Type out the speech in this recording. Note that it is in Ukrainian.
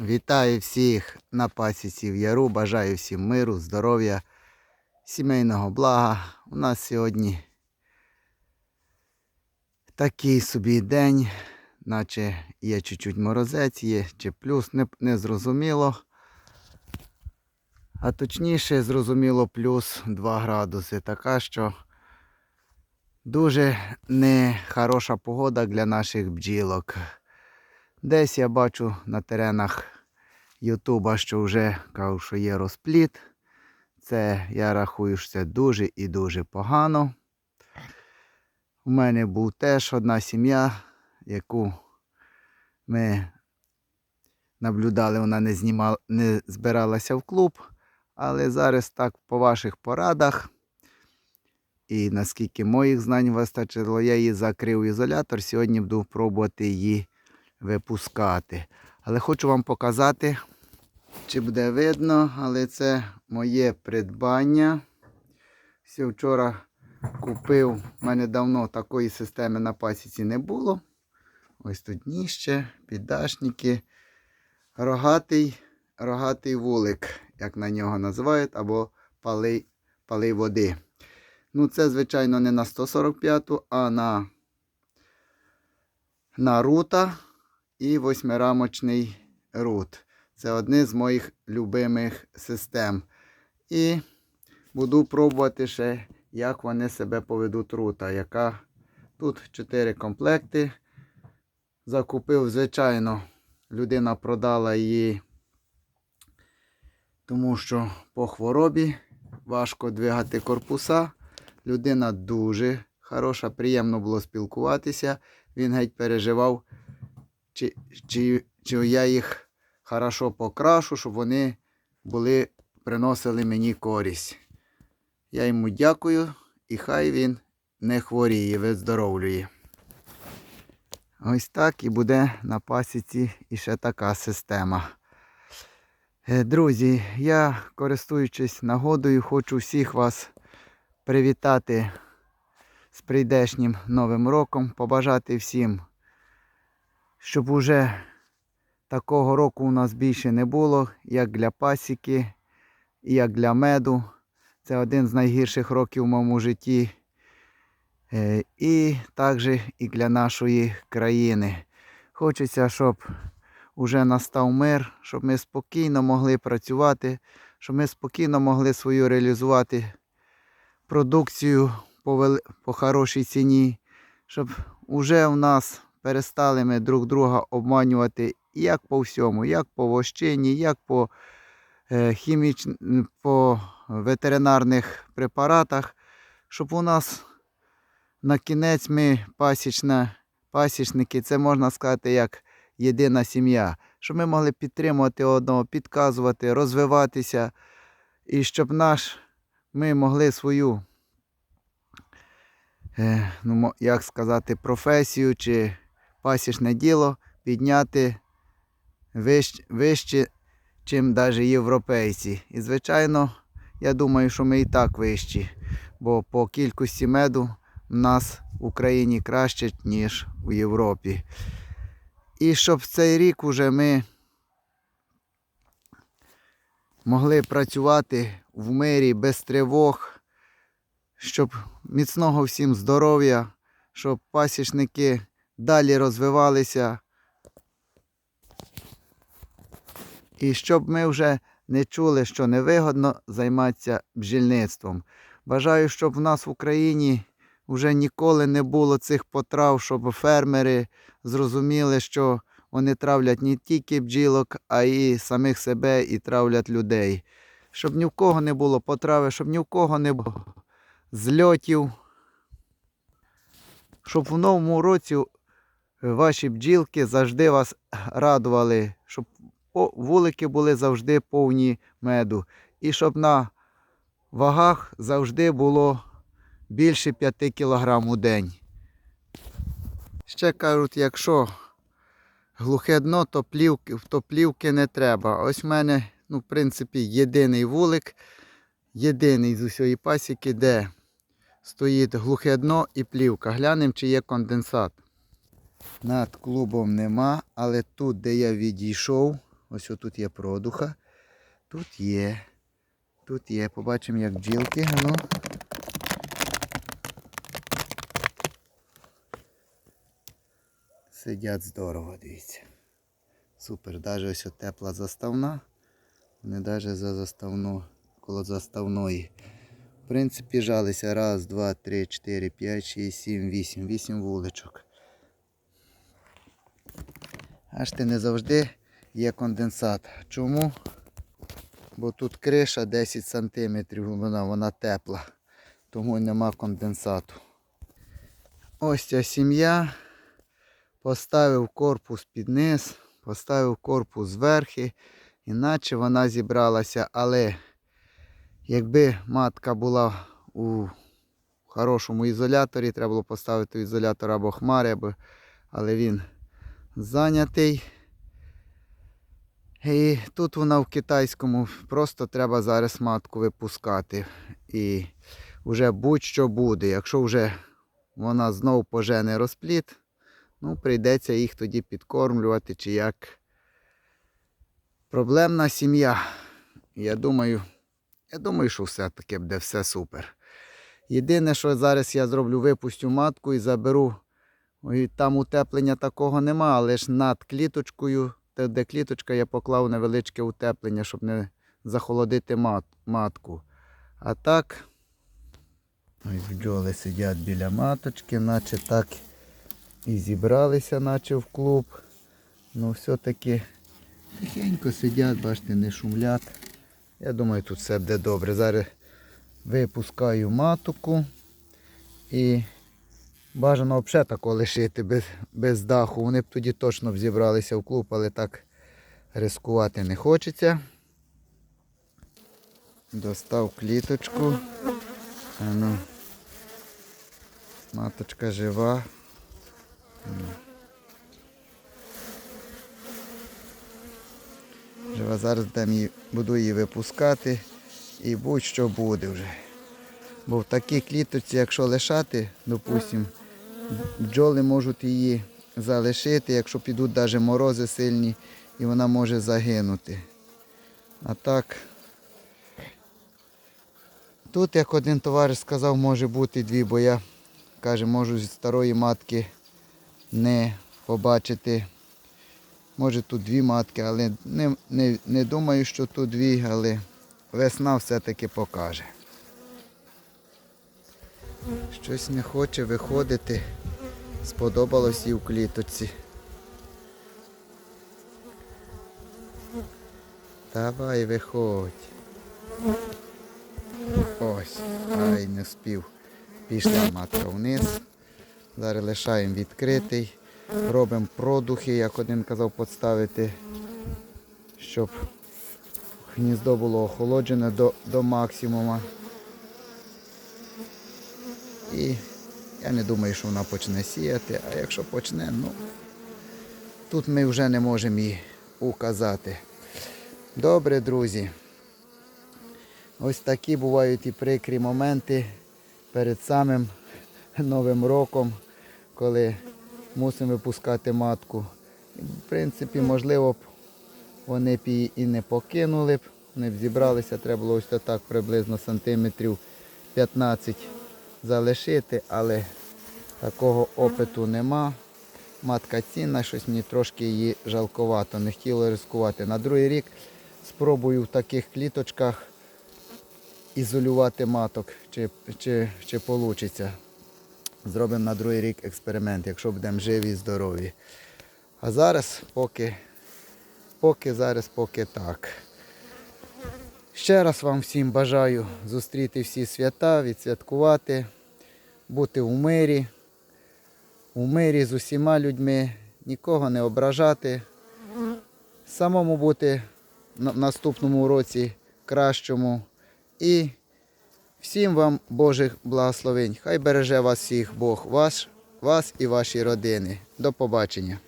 Вітаю всіх на пасіці в Яру. Бажаю всім миру, здоров'я, сімейного блага. У нас сьогодні такий собі день, наче є чуть-чуть морозець, є чи плюс, не, не зрозуміло. А точніше, зрозуміло, плюс 2 градуси. Така, що дуже нехороша погода для наших бджілок. Десь я бачу на теренах Ютуба, що вже кажу, що є розпліт. Це я рахую, що це дуже і дуже погано. У мене був теж одна сім'я, яку ми наблюдали, вона не, знімала, не збиралася в клуб. Але зараз так по ваших порадах. І наскільки моїх знань вистачило, я її закрив в ізолятор. Сьогодні буду пробувати її випускати. Але хочу вам показати, чи буде видно, але це моє придбання. Все вчора купив. У мене давно такої системи на пасіці не було. Ось тут дніще, піддашники. Рогатий, рогатий вулик, як на нього називають, або палий, палий води. Ну, це, звичайно, не на 145, а на, на рута і восьмирамочний рут. Це одне з моїх любимих систем. І буду пробувати ще, як вони себе поведуть рута. Яка Тут 4 комплекти. Закупив, звичайно, людина продала її, тому що по хворобі важко двигати корпуса. Людина дуже хороша, приємно було спілкуватися. Він геть переживав, чи, чи, чи я їх хорошо покрашу, щоб вони були, приносили мені користь. Я йому дякую і хай він не хворіє, виздоровлює. Ось так і буде на пасіці іще така система. Е, Друзі, я, користуючись нагодою, хочу всіх вас привітати з прийдешнім Новим роком, побажати всім, щоб уже такого року у нас більше не було, як для пасіки як для меду. Це один з найгірших років в моєму житті. Е, І також і для нашої країни. Хочеться, щоб уже настав мир, щоб ми спокійно могли працювати, щоб ми спокійно могли свою реалізувати продукцію по, вели... по хорошій ціні, щоб уже в нас перестали ми друг друга обманювати як по всьому, як по вощині, як по, е, хіміч... по ветеринарних препаратах, щоб у нас на кінець ми пасічна, пасічники, це можна сказати як єдина сім'я, щоб ми могли підтримувати одного, підказувати, розвиватися, і щоб наш, ми могли свою, е, ну, як сказати, професію чи пасічне діло підняти вище, вище чим навіть європейці. І, звичайно, я думаю, що ми і так вищі, бо по кількості меду в нас в Україні краще, ніж у Європі. І щоб цей рік уже ми могли працювати в мирі без тривог, щоб міцного всім здоров'я, щоб пасічники далі розвивалися. І щоб ми вже не чули, що невигодно займатися бджільництвом. Бажаю, щоб в нас в Україні вже ніколи не було цих потрав, щоб фермери зрозуміли, що вони травлять не тільки бджілок, а й самих себе і травлять людей. Щоб ні в кого не було потрави, щоб ні в кого не було зльотів. Щоб в новому році ваші бджілки завжди вас радували, щоб вулики були завжди повні меду. І щоб на вагах завжди було більше 5 кг у день. Ще кажуть, якщо глухе дно, то плівки, то плівки не треба. Ось в мене, ну, в принципі, єдиний вулик, єдиний з усієї пасіки, де стоїть глухе дно і плівка. Глянемо, чи є конденсат. Над клубом нема, але тут, де я відійшов, Ось тут є продуха. Тут є. Тут є. Побачимо, як бджілки. Ну. Сидять здорово, дивіться. Супер. Даже ось тепла заставна. Вони навіть за заставну, коло заставної. В принципі, жалися. Раз, два, три, чотири, п'ять, шість, сім, вісім. Вісім вуличок. Аж ти не завжди є конденсат. Чому? Бо тут криша 10 см, вона, вона тепла, тому нема конденсату. Ось ця сім'я. Поставив корпус під низ, поставив корпус зверхи, іначе вона зібралася. Але якби матка була у хорошому ізоляторі, треба було поставити ізолятор або хмари, або... але він зайнятий. І тут вона в китайському просто треба зараз матку випускати. І вже будь-що буде. Якщо вже вона знов пожене розпліт, ну прийдеться їх тоді підкормлювати чи як. Проблемна сім'я. Я думаю, я думаю, що все-таки буде все супер. Єдине, що зараз я зроблю, випустю матку і заберу. Ой, Там утеплення такого нема, але ж над кліточкою, де- де кліточка, я поклав невеличке утеплення, щоб не захолодити мат, матку. А так, ось бджоли сидять біля маточки, наче так і зібралися, наче в клуб. Ну все-таки тихенько сидять, бачите, не шумлять. Я думаю, тут все буде добре. Зараз випускаю матоку і бажано взагалі тако лишити без, без даху. Вони б тоді точно б зібралися в клуб, але так ризикувати не хочеться. Достав кліточку. Ну. Маточка жива. Жива зараз її- буду її випускати і будь-що буде вже. Бо в такій кліточці, якщо лишати, допустимо, бджоли можуть її залишити, якщо підуть навіть морози сильні, і вона може загинути. А так, тут, як один товариш сказав, може бути дві, бо я каже, можу зі старої матки не побачити. Може тут дві матки, але не, не, не думаю, що тут дві, але весна все-таки покаже. Щось не хоче виходити. Сподобалось їй в клітоці. Давай виходь. Ось, ай не спів. Пішла матка вниз. Зараз лишаємо відкритий. Робимо продухи, як один казав, підставити, щоб гніздо було охолоджене до, до максимума. І я не думаю, що вона почне сіяти, а якщо почне, ну тут ми вже не можемо її указати. Добре, друзі. Ось такі бувають і прикрі моменти перед самим Новим роком, коли мусимо випускати матку. В принципі, можливо б вони б її і не покинули б, вони б зібралися, треба було ось так приблизно сантиметрів 15 залишити, але такого опиту нема. Матка цінна, щось мені трошки її жалковато, не хотіло ризикувати. На другий рік спробую в таких кліточках ізолювати маток, чи, чи, чи вийде. Зробимо на другий рік експеримент, якщо будемо живі і здорові. А зараз поки, поки зараз поки так. Ще раз вам всім бажаю зустріти всі свята, відсвяткувати, бути у мирі, у мирі з усіма людьми, нікого не ображати, самому бути в наступному році кращому. І всім вам Божих благословень. Хай береже вас всіх Бог, вас, вас і ваші родини. До побачення.